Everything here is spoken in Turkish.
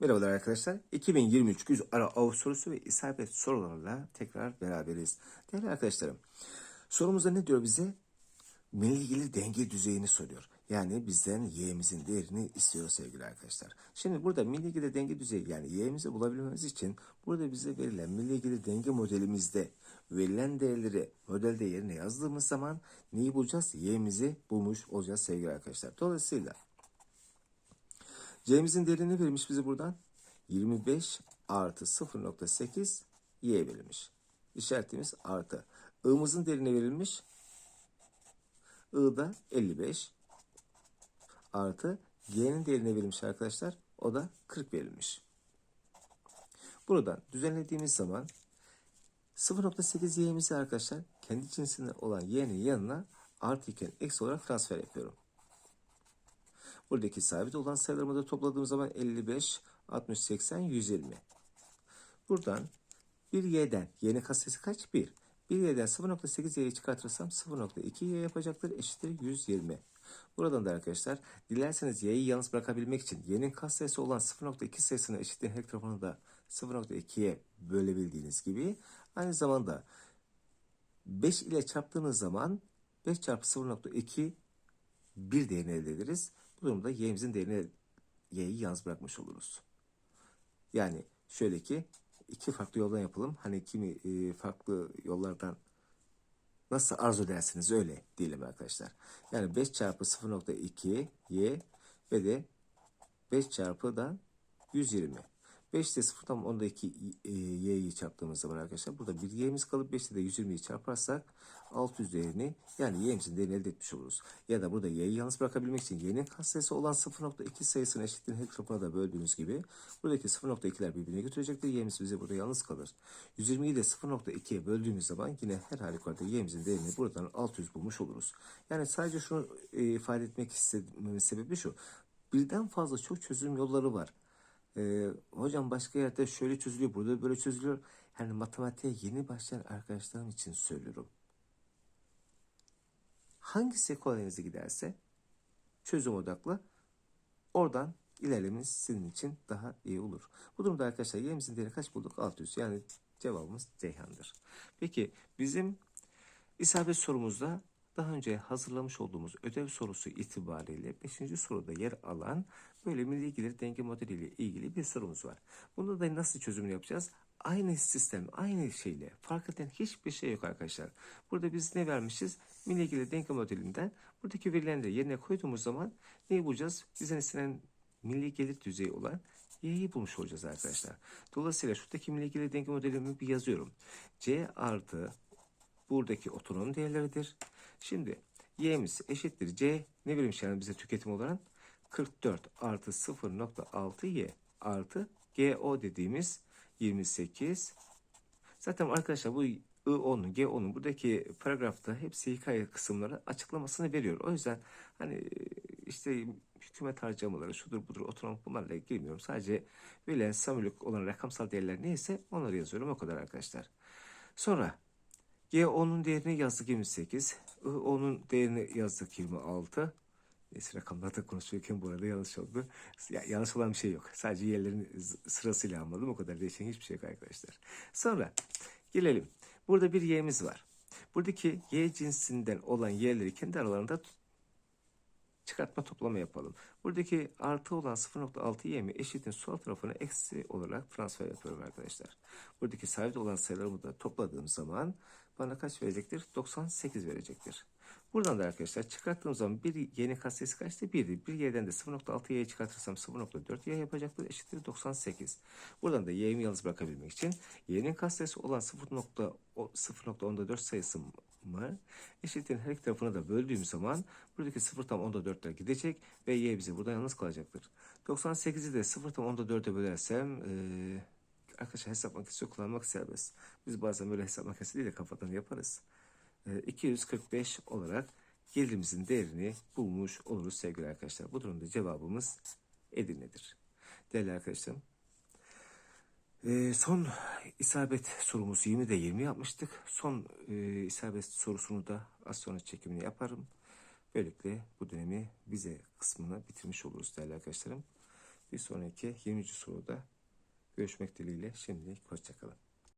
Merhabalar arkadaşlar. 2023 güz ara av sorusu ve isabet sorularla tekrar beraberiz. Değerli arkadaşlarım, sorumuzda ne diyor bize? Milli ilgili denge düzeyini soruyor. Yani bizden y'mizin değerini istiyor sevgili arkadaşlar. Şimdi burada milli ilgili denge düzeyi yani y'mizi bulabilmemiz için burada bize verilen milli ilgili denge modelimizde verilen değerleri modelde yerine yazdığımız zaman neyi bulacağız? Y'mizi bulmuş olacağız sevgili arkadaşlar. Dolayısıyla C'mizin değeri ne verilmiş bize buradan? 25 artı 0.8 Y verilmiş. İşaretimiz artı. I'mızın değeri ne verilmiş? I'da 55 artı G'nin değeri ne verilmiş arkadaşlar? O da 40 verilmiş. Buradan düzenlediğimiz zaman 0.8 y'mizi arkadaşlar kendi cinsinde olan y'nin yanına artı iken eksi olarak transfer yapıyorum. Buradaki sabit olan sayılarımı da topladığım zaman 55, 60, 80, 120. Buradan 1 y'den y'nin katsayısı kaç? 1. 1 y'den 0.8 y'yi çıkartırsam 0.2 y yapacaktır. Eşittir 120. Buradan da arkadaşlar dilerseniz y'yi yalnız bırakabilmek için y'nin katsayısı olan 0.2 sayısını eşitliğin her tarafını da 0.2'ye bölebildiğiniz gibi aynı zamanda 5 ile çarptığınız zaman 5 çarpı 0.2 bir değerini elde ederiz. Bu durumda y'imizin değerini y'yi yalnız bırakmış oluruz. Yani şöyle ki iki farklı yoldan yapalım. Hani kimi e, farklı yollardan nasıl arzu edersiniz öyle diyelim arkadaşlar. Yani 5 çarpı 0.2 y ve de 5 çarpı da 120. 5 ile 0'dan 10'da 2 e, y'yi çarptığımız zaman arkadaşlar burada bir y'miz kalıp 5 ile de 120'yi çarparsak 600 değerini yani y'imizin değerini elde etmiş oluruz. Ya da burada y'yi yalnız bırakabilmek için y'nin katsayısı olan 0.2 sayısını eşitliğin her tarafına da böldüğümüz gibi buradaki 0.2'ler birbirine götürecektir. y'miz bize burada yalnız kalır. 120'yi de 0.2'ye böldüğümüz zaman yine her halükarda y'imizin değerini buradan 600 bulmuş oluruz. Yani sadece şunu e, ifade etmek istememin sebebi şu. Birden fazla çok çözüm yolları var. Ee, hocam başka yerde şöyle çözülüyor, burada böyle çözülüyor. Yani matematiğe yeni başlayan arkadaşlarım için söylüyorum. Hangisi kolayınıza giderse çözüm odaklı oradan ilerlemeniz sizin için daha iyi olur. Bu durumda arkadaşlar y'imizin değeri kaç bulduk? 600. Yani cevabımız Ceyhan'dır. Peki bizim isabet sorumuzda daha önce hazırlamış olduğumuz ödev sorusu itibariyle 5. soruda yer alan böyle milli ilgili denge modeliyle ilgili bir sorumuz var. Bunda da nasıl çözümünü yapacağız? Aynı sistem, aynı şeyle fark eden hiçbir şey yok arkadaşlar. Burada biz ne vermişiz? Milli ilgili denge modelinden buradaki verilenleri yerine koyduğumuz zaman neyi bulacağız? Bizden istenen milli gelir düzeyi olan y'yi bulmuş olacağız arkadaşlar. Dolayısıyla şuradaki milli gelir denge modelimi bir yazıyorum. C artı buradaki otonom değerleridir. Şimdi y'miz eşittir c ne verilmiş yani bize tüketim olarak 44 artı 0.6 y artı go dediğimiz 28 zaten arkadaşlar bu I10'un G10'un buradaki paragrafta hepsi hikaye kısımları açıklamasını veriyor. O yüzden hani işte hükümet harcamaları şudur budur otonom bunlarla girmiyorum. Sadece verilen samimlik olan rakamsal değerler neyse onları yazıyorum o kadar arkadaşlar. Sonra G10'un değerini yazdık 28. I10'un değerini yazdık 26. Neyse rakamlarda konuşurken bu arada yanlış oldu. Ya, yanlış olan bir şey yok. Sadece yerlerin sırasıyla anladım. O kadar değişen hiçbir şey yok arkadaşlar. Sonra gelelim. Burada bir y'miz var. Buradaki y cinsinden olan y'leri kendi aralarında çıkartma toplama yapalım. Buradaki artı olan 0.6 y'mi eşitin sol tarafına eksi olarak transfer yapıyorum arkadaşlar. Buradaki sabit olan sayılarımı da topladığım zaman bana kaç verecektir? 98 verecektir. Buradan da arkadaşlar çıkarttığım zaman bir y'nin katsayısı kaçtı? 1'di. Bir y'den de 0.6 y'yi çıkartırsam 0.4 y yapacaktır. Eşittir 98. Buradan da y'imi yalnız bırakabilmek için y'nin katsayısı olan 0.14 sayısı mı eşitliğin her iki tarafına da böldüğüm zaman buradaki 0 tam onda 4'ler gidecek ve y bize burada yalnız kalacaktır. 98'i de 0 tam onda 4'e bölersem ee, arkadaşlar hesap makinesi kullanmak serbest. Biz bazen böyle hesap makinesi değil de kafadan yaparız. E, 245 olarak gelirimizin değerini bulmuş oluruz sevgili arkadaşlar. Bu durumda cevabımız Edirne'dir. Değerli arkadaşlarım e, son isabet sorumuz 20'de 20 yapmıştık. Son e, isabet sorusunu da az sonra çekimini yaparım. Böylelikle bu dönemi vize kısmını bitirmiş oluruz değerli arkadaşlarım. Bir sonraki 20. soruda görüşmek dileğiyle şimdilik hoşçakalın.